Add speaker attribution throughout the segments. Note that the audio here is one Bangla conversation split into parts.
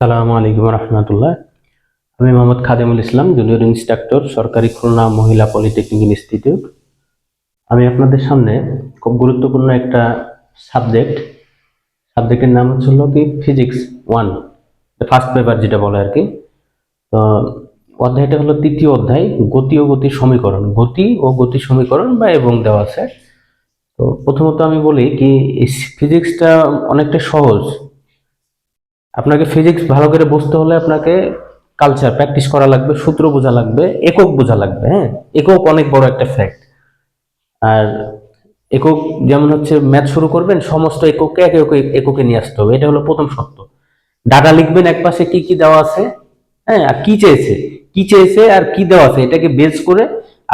Speaker 1: সালামু আলাইকুম রহমতুল্লাহ। আমি মোহাম্মদ খাদেমুল ইসলাম জুনিয়র ইনস্ট্রাক্টর সরকারি খুলনা মহিলা পলিটেকনিক ইনস্টিটিউট আমি আপনাদের সামনে খুব গুরুত্বপূর্ণ একটা সাবজেক্ট সাবজেক্টের নাম হচ্ছে হলো কি ফিজিক্স ওয়ান ফার্স্ট পেপার যেটা বলে আর কি। তো অধ্যায়টা হলো তৃতীয় অধ্যায়, গতি ও গতি সমীকরণ। গতি ও গতি সমীকরণ বা এবং দেওয়া আছে। তো প্রথমত আমি বলি কি ফিজিক্সটা অনেকটা সহজ। আপনাকে ফিজিক্স ভালো করে বুঝতে হলে আপনাকে কালচার প্র্যাকটিস করা লাগবে, সূত্র বোঝা লাগবে, একক বোঝা লাগবে হ্যাঁ? একক অনেক বড় একটা ফ্যাক্ট আর একক যেমন হচ্ছে ম্যাথ শুরু করবেন, সমস্ত এককে একে একে এককে নিয়ে আসতে হবে, এটা হলো প্রথম সত্য ডাটা লিখবেন এক পাশে কি কি দেওয়া আছে হ্যাঁ? আর কি চেয়েছে? কি চেয়েছে আর কি দেওয়া আছে? এটাকে বেস করে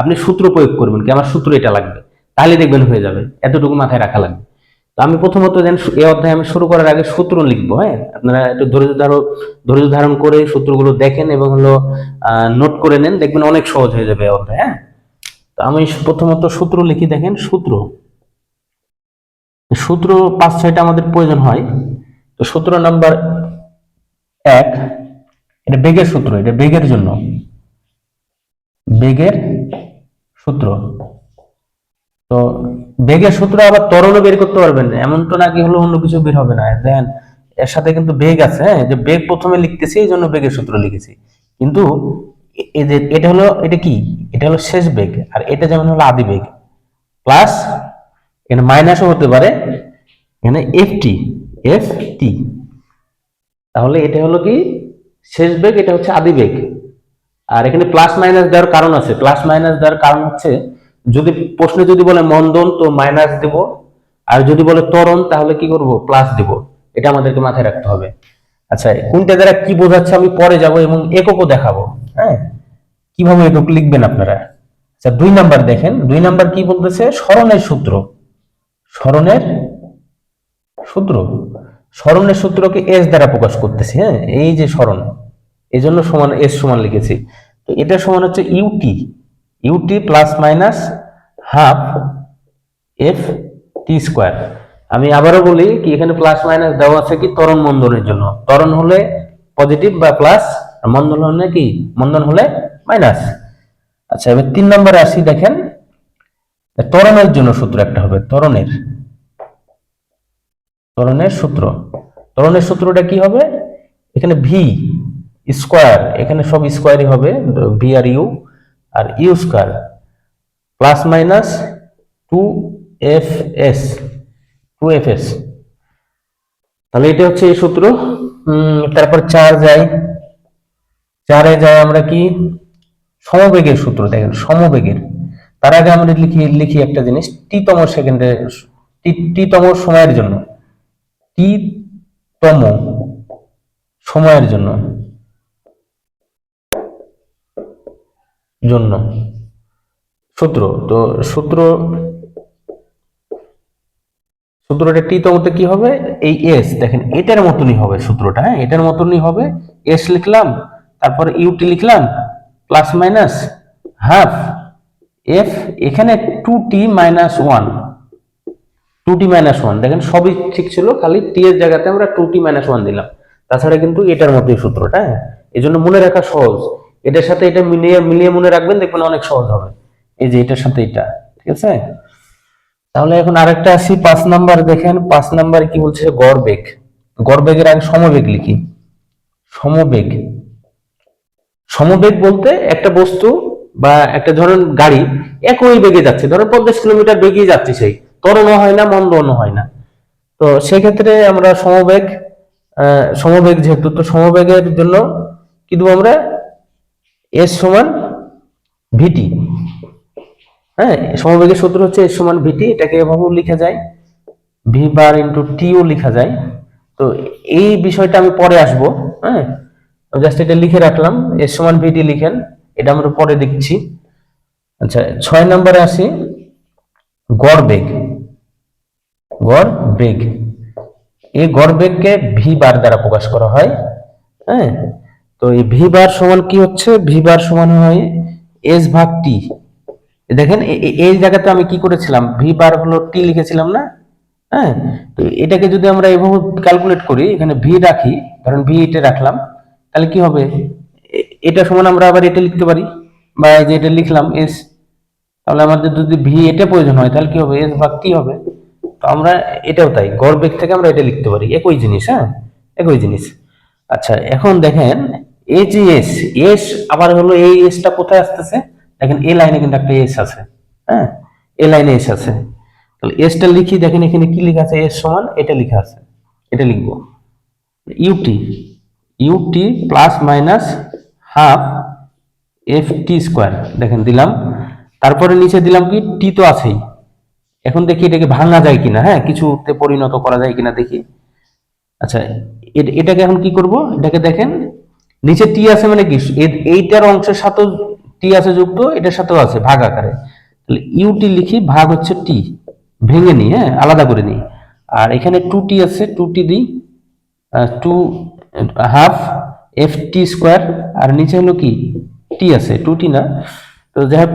Speaker 1: আপনি সূত্র প্রয়োগ করবেন, কি আমার সূত্র এটা লাগবে। তাহলে দেখবেন হয়ে যাবে, এতটুকু মাথায় রাখা লাগবে। তো আমি প্রথমত যেন এই অধ্যায় আমি শুরু করার আগে সূত্র লিখব হ্যাঁ? আপনারা একটু ধৈর্য ধারণ ধৈর্য ধারণ করে সূত্রগুলো দেখেন এবং হলো নোট করে নেন, দেখবেন অনেক সহজ হয়ে যাবে অধ্যায় হ্যাঁ? তো আমি প্রথমত সূত্র লিখি, দেখেন, সূত্র। সূত্র পাঁচ, ছয়টা আমাদের প্রয়োজন হয়। তো সূত্র নাম্বার এক, এটা বেগের সূত্র, এটা বেগের জন্য। বেগের সূত্র। তো বেগের সূত্র আবার ত্বরণও বের করতে পারবেন। এমন তো নাকি হলো অন্য কিছু বের হবে না। দেখেন এর সাথে কিন্তু বেগ আছে হ্যাঁ? যে বেগ প্রথমে লিখতেছি, এই জন্য বেগের সূত্র লিখেছি। কিন্তু এটা হলো, এটা কি? এটা হলো শেষ বেগ, আর এটা যেমন হলো আদি বেগ। প্লাস এখানে মাইনাসও হতে পারে, এখানে এফ টি এফ টি তাহলে এটা হলো কি? শেষ বেগ, এটা হচ্ছে আদি বেগ। আর এখানে প্লাস মাইনাস দেওয়ার কারণ আছে। প্লাস মাইনাস দেওয়ার কারণ হচ্ছে যদি প্রশ্নে যদি বলে মন্দন, তো মাইনাস দেব। আর যদি বলে ত্বরণ, তাহলে কি করব? প্লাস দেব। এটা আমাদেরকে মাথায় রাখতে হবে। আচ্ছা কোনটা দ্বারা কি বোঝাচ্ছে আমি পরে যাব এবং এককও দেখাবো? হ্যাঁ? কীভাবে একক লিখবেন আপনারা? আচ্ছা দুই নাম্বার দেখেন। দুই নাম্বার কি বলতেছে? স্মরণের সূত্র। স্মরণের সূত্র। স্মরণের সূত্রকে এস দ্বারা প্রকাশ করতেছি হ্যাঁ? এই যে স্মরণ এই জন্য সমান এস সমান লিখেছি। তো এটা সমান হচ্ছে u t u t plus minus half f t square আমি আবারও বলি কি, এখানে প্লাস মাইনাস দেওয়া আছে কি, ত্বরণ মন্দনের জন্য। ত্বরণ হলে পজিটিভ বা প্লাস মন্দন হলে কি? মন্দন হলে মাইনাস আচ্ছা এবার তিন নম্বরে আসি, দেখেন। ত্বরণের জন্য সূত্র একটা হবে, ত্বরণের। ত্বরণের সূত্র। ত্বরণের সূত্রটা কি হবে? এখানে ভি স্কোয়ার এখানে সব স্কোয়ারই হবে ভি আর ইউ আর u square plus minus two f s two f s তাহলে এটা হচ্ছে এই সূত্র। তারপর চার যাই চারে যাই আমরা কি? সমবেগের সূত্র, দেখেন, সমবেগের। তার আগে আমরা লিখি লিখি একটা জিনিস তম সেকেন্ডে তম সময়ের জন্য। তম সময়ের জন্য। জন্য। সূত্র, তো সূত্র, সূত্রটা টি তমতে কি হবে? এই এস দেখেন, এটার মতনই হবে সূত্রটা হ্যাঁ? এটার মতনই হবে। এস লিখলাম, তারপর ইউটি লিখলাম প্লাস মাইনাস হাফ এফ এখানে two t minus one two t minus one দেখেন, সবই ঠিক ছিল, খালি টি এর জায়গাতে আমরা টু টি মাইনাস ওয়ান দিলাম। তাছাড়া কিন্তু এটার মধ্যেই সূত্রটা হ্যাঁ? এই জন্য মনে রাখা সহজ। এটার সাথে এটা মিলিয়ে মিলিয়ে মনে রাখবেন, দেখবেন অনেক সহজ হবে। এই যে এটার সাথে এটা, ঠিক আছে? তাহলে এখন আরেকটা আসি, পাঁচ নাম্বার দেখেন, পাঁচ নাম্বার কি বলছে? গড়বেগ। গড়বেগের গড় আগে সমবেগ লিখি। সমবেগ। সমবেগ বলতে একটা বস্তু বা একটা ধরেন গাড়ি একই বেগে যাচ্ছে, ধরেন পঞ্চাশ কিলোমিটার বেগে যাচ্ছে সেই। তরণও হয় না, মন্দনও হয় না। তো সেক্ষেত্রে আমরা সমবেগ সমবেগ যেহেতু, তো সমবেগের জন্য কি দেবো আমরা এস সমান ভিটি হ্যাঁ সমবেগের সূত্র হচ্ছে এস সমান ভিটি এটাকে এভাবেও লেখা যায়। ভি বার ইন্টু টিও লেখা যায়। তো এই বিষয়টা আমি পরে আসব হ্যাঁ। জাস্ট এটা লিখে রাখলাম এস সমান ভিটি লিখেন, এটা আমরা পরে দেখছি। আচ্ছা ছয় নম্বরে আসি, গড় বেগ। গড় বেগ। এই গড় বেগকে ভি বার দ্বারা প্রকাশ করা হয় হ্যাঁ। তো এই ভি বার সমান কি হচ্ছে? ভি বার সমান হয় এস ভাগ টি দেখেন এই জায়গাতে আমি কি করেছিলাম? ভি বার হলো টি লিখেছিলাম না? হ্যাঁ? তো এটাকে যদি আমরা এভাবে ক্যালকুলেট করি, এখানে ভি রাখি, ধরেন ভি এটা রাখলাম, তাহলে কি হবে? এটা সমান আমরা আবার এটা লিখতে পারি, বা যে এটা লিখলাম এস তাহলে আমাদের যদি ভি এটা প্রয়োজন হয়, তাহলে কি হবে? এস ভাগ টি হবে। তো আমরা এটাও তাই, গড় বেগ থেকে আমরা এটা লিখতে পারি। একই জিনিস হ্যাঁ? একই জিনিস। আচ্ছা এখন দেখেন এই যে এস এস আবার হলো এই এসটা কোথায় আসতেছে? দেখেন এই লাইনে কিন্তু একটা এস আছে হ্যাঁ? এই লাইনে এস আছে। তাহলে এসটা লিখি, দেখেন এখানে কি লেখা আছে? এস সমান এটা লেখা আছে, এটা লিখব। U t u t plus minus half f t square দেখেন দিলাম। তারপরে নিচে দিলাম কি? টি তো আছেই। এখন দেখি এটাকে ভাঙা যায় কিনা হ্যাঁ? কিছুতে পরিণত করা যায় কিনা দেখি। আচ্ছা এ- এটাকে এখন কি করব? এটাকে দেখেন নিচে টি আছে মানে কি? এইটার অংশের সাথেও টি আছে যুক্ত, এটার সাথেও আছে ভাগ আকারে। তাহলে ইউটি লিখি, ভাগ হচ্ছে টি ভেঙে নিই হ্যাঁ? আলাদা করে নিই। আর এখানে টু টি আছে টু টি দিই two half f t square আর নিচে হলো কি? টি আছে টু টি না। তো যাই হোক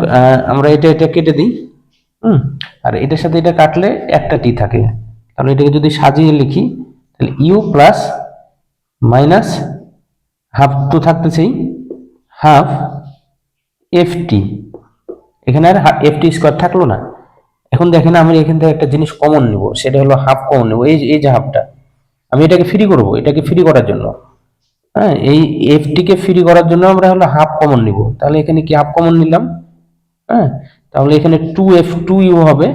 Speaker 1: আমরা এটা এটা কেটে দিই, হুম? আর এটার সাথে এটা কাটলে একটা টি থাকে। তাহলে এটাকে যদি সাজিয়ে লিখি, তাহলে ইউ প্লাস মাইনাস হাফ তো থাকতেছেই হাফ এফ টি এখানে আর এফ টি স্কোয়ার থাকল না। এখন দেখেন আমি এখান থেকে একটা জিনিস কমন নিব, সেটা হলো হাফ কমন নেব। এই এই যে হাফটা আমি এটাকে ফ্রি করব, এটাকে ফ্রি করার জন্য। হ্যাঁ এই এফ কে ফ্রি করার জন্য আমরা হলো হাফ কমন নিব। তাহলে এখানে কি হাফ কমন নিলাম? হ্যাঁ তাহলে এখানে টু এফ টু ইউ হবে।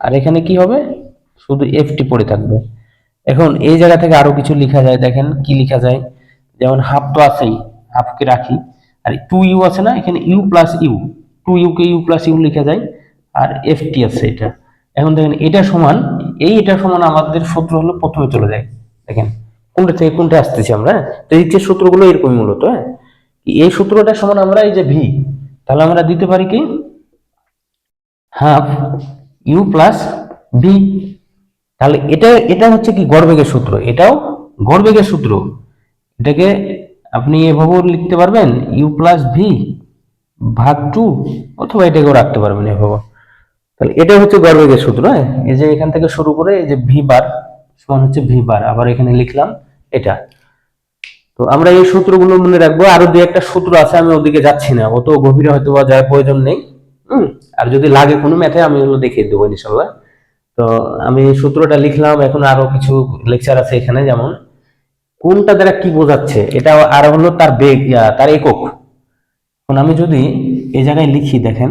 Speaker 1: আর এখানে কি হবে? শুধু এফ টি পড়ে থাকবে। এখন এই জায়গা থেকে আরও কিছু লেখা যায়, দেখেন কি লেখা যায়। যেমন হাফ তো আছেই হাফকে রাখি, আর টু ইউ আছে না, এখানে u plus u two u কে ইউ প্লাস ইউ লেখা যায় আর এফ টি আছে এটা। এখন দেখেন, এটা সমান, এই এটা সমান আমাদের সূত্র হলো প্রথমে চলে যায়। দেখেন, কোনটা থেকে কোনটা আসতেছি আমরা হ্যাঁ? তো এই যে সূত্রগুলো এরকমই মূলত হ্যাঁ? এই সূত্রটা সমান আমরা এই যে ভি তাহলে আমরা দিতে পারি কি? হাফ ইউ প্লাস ভি তাহলে এটা এটা হচ্ছে কি গড়বেগের সূত্র? এটাও গড়বেগের সূত্র। এটাকে আপনি এভাবেও লিখতে পারবেন ইউ প্লাস ভি ভাগ টু অথবা এটাকেও রাখতে পারবেন এভাবে। তাহলে এটা হচ্ছে গড়বেগের সূত্র হ্যাঁ? এই যে এখান থেকে শুরু করে এই যে ভি বার সমান হচ্ছে ভি বার আবার এখানে লিখলাম এটা। তো আমরা এই সূত্রগুলো মনে রাখব, আরও দুই একটা সূত্র আছে, আমি ওদিকে যাচ্ছি না, অত গভীরে হয়তো বা যাওয়ার প্রয়োজন নেই, হুম? আর যদি লাগে কোনো ম্যাথে, আমি ওগুলো দেখিয়ে দেবো ইনশাল্লাহ তো আমি সূত্রটা লিখলাম, এখন আরও কিছু লেকচার আছে এখানে, যেমন কোনটা দ্বারা কি বোঝাচ্ছে? এটা আর হলো তার বেগ তার একক। এখন আমি যদি এই জায়গায় লিখি, দেখেন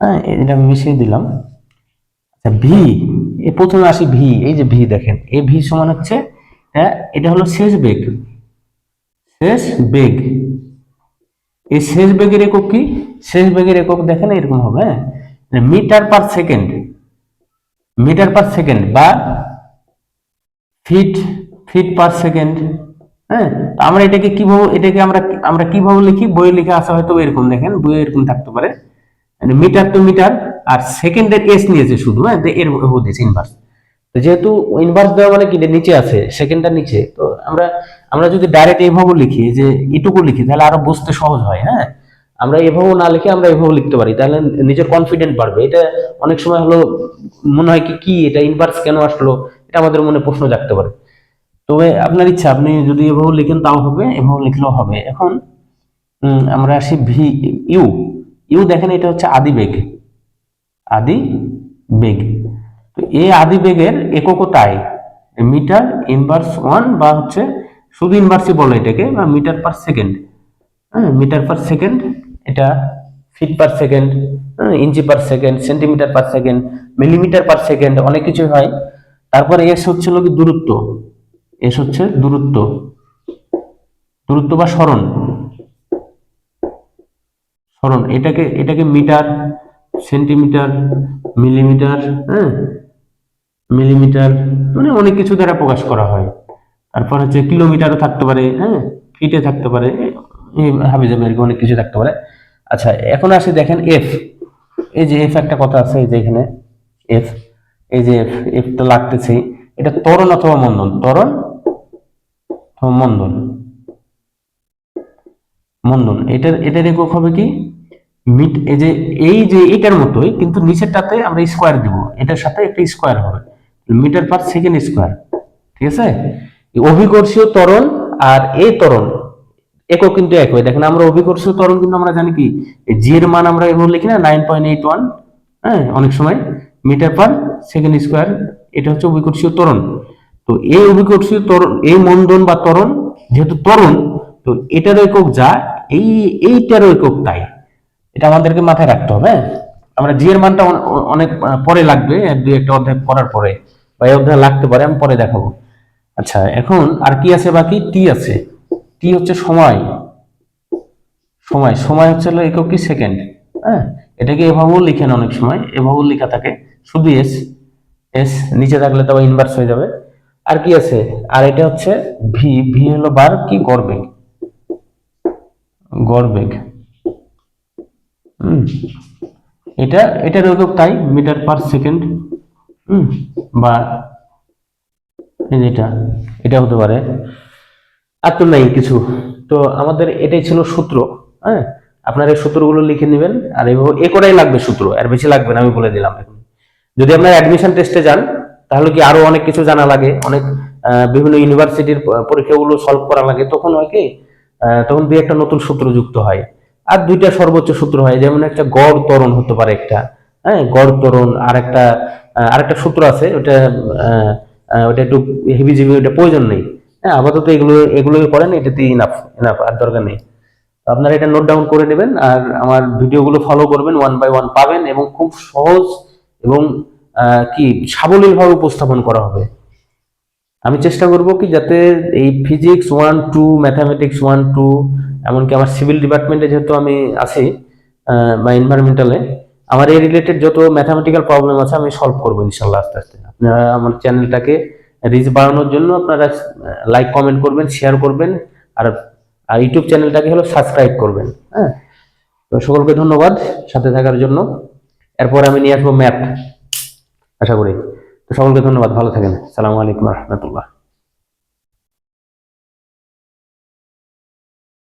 Speaker 1: হ্যাঁ এটা আমি মিশিয়ে দিলাম। আচ্ছা ভি এ প্রথমে আসি ভি এই যে ভি দেখেন, এই ভি সমান হচ্ছে হ্যাঁ এটা হলো শেষ বেগ। শেষ বেগ। এই শেষ বেগের একক কি? শেষ বেগের একক দেখেন এরকম হবে হ্যাঁ? Metre per second, metre per second বা ফিট ফিট পার সেকেন্ড হ্যাঁ? আমরা এটাকে কীভাবে, এটাকে আমরা আমরা কীভাবে লিখি? বইয়ে লিখে আসা হয়তো এরকম, দেখেন, বইয়ে এরকম থাকতে পারে। মানে মিটার টু মিটার আর সেকেন্ডের এস নিয়েছে শুধু হ্যাঁ? এর হচ্ছে ইনভার্স তো যেহেতু ইনভার্স দেওয়া মানে কি? নিচে আছে সেকেন্ডটা নিচে। তো আমরা আমরা যদি ডাইরেক্ট এইভাবে লিখি যে এটুকু লিখি, তাহলে আরও বুঝতে সহজ হয় হ্যাঁ? আমরা এভাবে না লিখে আমরা এভাবে লিখতে পারি। তাহলে নিজের কনফিডেন্ট বাড়বে। এটা অনেক সময় হলো মনে হয় কি কি এটা ইনভার্স কেন আসলো? এটা আমাদের মনে প্রশ্ন জাগতে পারে। তবে আপনার ইচ্ছা, আপনি যদি এভাবে লিখেন তাও হবে, এভাবে লিখলেও হবে। এখন আমরা আসি ভি, ইউ। ইউ দেখেন, এটা হচ্ছে আদি বেগ। আদি বেগ। তো এই আদি বেগের এককও তাই। মিটার ইনভার্স ওয়ান বা হচ্ছে শুধু ইনভার্সই বলে এটাকে, বা মিটার পার সেকেন্ড হ্যাঁ মিটার পার সেকেন্ড এটা feet per second inch per second centimetre per second millimetre per second অনেক কিছু হয়। তারপরে এস হচ্ছিল কি দূরত্ব। এস হচ্ছে দূরত্ব। দূরত্ব বা সরণ সরণ এটাকে এটাকে মিটার, সেন্টিমিটার, মিলিমিটার হ্যাঁ? মিলিমিটার মানে অনেক কিছু দ্বারা প্রকাশ করা হয়। তারপর হচ্ছে কিলোমিটারও থাকতে পারে হ্যাঁ? ফিটে থাকতে পারে হাবি যাবে অনেক কিছু থাকতে পারে। আচ্ছা এখন আসে দেখেন এফ এই যে এফ একটা কথা আছে, এই যে এখানে এফ এই যে এফ এফটা লাগতেছে। এটা ত্বরণ অথবা মন্দন অথবা মন্দন। মন্দন, এটার এটার একক হবে কি? মিট এই যে এই যে এটার মতোই, কিন্তু নিচেরটাতে আমরা স্কোয়ার দিব। এটার সাথে একটা স্কোয়ার হবে। মিটার পার সেকেন্ড স্কোয়ার ঠিক আছে? অভিকর্ষীয় ত্বরণ আর এই ত্বরণ, একক কিন্তু একই। দেখেন, আমরা অভিকর্ষীয় ত্বরণ কিন্তু আমরা জানি কি? জি এর মান আমরা এভাবে লিখি না নাইন পয়েন্ট এইট ওয়ান হ্যাঁ অনেক সময়। মিটার পার সেকেন্ড স্কোয়ার এটা হচ্ছে অভিকর্ষীয় ত্বরণ। তো এই অভিকর্ষীয় ত্বরণ এই মন্দন বা ত্বরণ যেহেতু ত্বরণ তো এটার একক যা এই এইটারও একক তাই। এটা আমাদেরকে মাথায় রাখতে হবে হ্যাঁ? আমরা জি এর মানটা অনেক পরে লাগবে, এক, দুই, একটা অধ্যায় পড়ার পরে, বা এই অধ্যায় লাগতে পারে, আমি পরে দেখাবো। আচ্ছা এখন আর কি আছে বাকি? টি আছে। টি হচ্ছে সময়। সময় সময় হচ্ছে হলো একক কি? সেকেন্ড হ্যাঁ? এটাকে এভাবেও লিখেন অনেক সময়, এভাবেও লেখা থাকে। শুধু এস এস নিচে থাকলে তো ইনভার্স হয়ে যাবে। আর কি আছে? আর এটা হচ্ছে ভি ভি হলো বার কি? গড়বেগ। গড়বেগ। হুম। এটা এটার একক তাই মিটার পার সেকেন্ড। হুম, বা এটা এটা হতে পারে। আর তো নাই কিছু। তো আমাদের এটাই ছিল সূত্র হ্যাঁ? আপনার এই সূত্রগুলো লিখে নেবেন, আর এইভাবে এ লাগবে সূত্র? আর বেশি লাগবে না, আমি বলে দিলাম এখন। যদি আপনার অ্যাডমিশন টেস্টে যান তাহলে কি আরও অনেক কিছু জানা লাগে? অনেক বিভিন্ন ইউনিভার্সিটির পরীক্ষাগুলো সলভ করা লাগে। তখন হয় কি তখন দুই একটা নতুন সূত্র যুক্ত হয়। আর দুইটা সর্বোচ্চ সূত্র হয়। যেমন একটা গড় ত্বরণ হতে পারে একটা। হ্যাঁ গড় ত্বরণ, আর একটা আর একটা সূত্র আছে। ওটা ওটা একটু হেভি জিবি, ওটা প্রয়োজন নেই। হ্যাঁ আপাতত এগুলো এগুলো করেন এটাতে ইনাফ ইনাফ আর দরকার নেই। আপনারা এটা নোট ডাউন করে নেবেন, আর আমার ভিডিওগুলো ফলো করবেন ওয়ান বাই ওয়ান পাবেন, এবং খুব সহজ এবং কি সাবলীলভাবে উপস্থাপন করা হবে। আমি চেষ্টা করব কি যাতে এই physics one two mathematics one two এমনকি আমার সিভিল ডিপার্টমেন্টে যেহেতু আমি আছি বা এনভায়রনমেন্টালে আমার এই রিলেটেড যত ম্যাথামেটিক্যাল প্রবলেম আছে আমি সলভ করব ইনশাল্লাহ আস্তে আস্তে। আপনারা আমার চ্যানেলটাকে রিচ বাড়ানোর জন্য আপনারা লাইক কমেন্ট করবেন শেয়ার করবেন, আর আর ইউটিউব চ্যানেলটাকে হলো সাবস্ক্রাইব করবেন হ্যাঁ? তো সকলকে ধন্যবাদ সাথে থাকার জন্য। এরপর আমি নিয়ে আসব ম্যাথ আশা করি। তো সকলকে ধন্যবাদ ভালো থাকেন। সালামু আলাইকুম রহমতুল্লাহ।